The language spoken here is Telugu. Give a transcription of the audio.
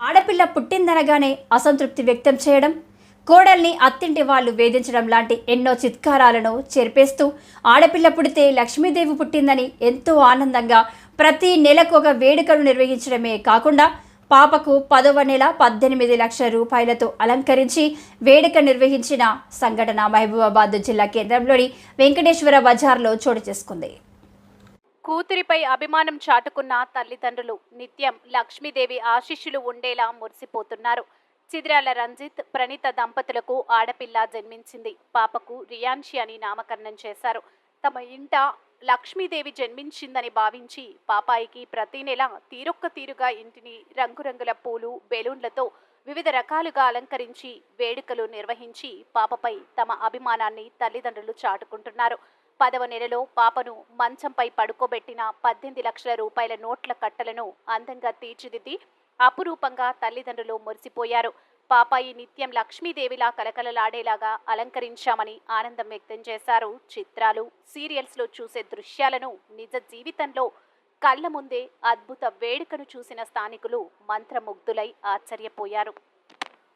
ఆడపిల్ల పుట్టిందనగానే అసంతృప్తి వ్యక్తం చేయడం కోడల్ని అత్తింటి వాళ్ళు వేధించడం లాంటి ఎన్నో చిత్కారాలను చేర్పేస్తూ ఆడపిల్ల పుడితే లక్ష్మీదేవి పుట్టిందని ఎంతో ఆనందంగా ప్రతి నెలకు ఒక వేడుకను నిర్వహించడమే కాకుండా పాపకు పదవ నెల పద్దెనిమిది లక్షల రూపాయలతో అలంకరించి వేడుక నిర్వహించిన సంఘటన మహబూబాబాద్ జిల్లా కేంద్రంలోని వెంకటేశ్వర బజార్లో చోటు చేసుకుంది. కూతురిపై అభిమానం చాటుకున్న తల్లిదండ్రులు నిత్యం లక్ష్మీదేవి ఆశీస్సులు ఉండేలా మురిసిపోతున్నారు. చిద్రాల రంజిత్ ప్రణీత దంపతులకు ఆడపిల్ల జన్మించింది. పాపకు రియాన్షి అని నామకరణం చేశారు. తమ ఇంట లక్ష్మీదేవి జన్మించిందని భావించి పాపాయికి ప్రతి నెల తీరొక్క తీరుగా ఇంటిని రంగురంగుల పూలు బెలూన్లతో వివిధ రకాలుగా అలంకరించి వేడుకలు నిర్వహించి పాపపై తమ అభిమానాన్ని తల్లిదండ్రులు చాటుకుంటున్నారు. పదవ నెలలో పాపను మంచంపై పడుకోబెట్టిన పద్దెనిమిది లక్షల రూపాయల నోట్ల కట్టలను అందంగా తీర్చిదిద్ది అపురూపంగా తల్లిదండ్రులు మురిసిపోయారు. పాపాయి నిత్యం లక్ష్మీదేవిలా కలకలలాడేలాగా అలంకరించామని ఆనందం వ్యక్తం చేశారు. చిత్రాలు సీరియల్స్లో చూసే దృశ్యాలను నిజ జీవితంలో కళ్ళ ముందే అద్భుత వేడుకను చూసిన స్థానికులు మంత్రముగ్ధులై ఆశ్చర్యపోయారు.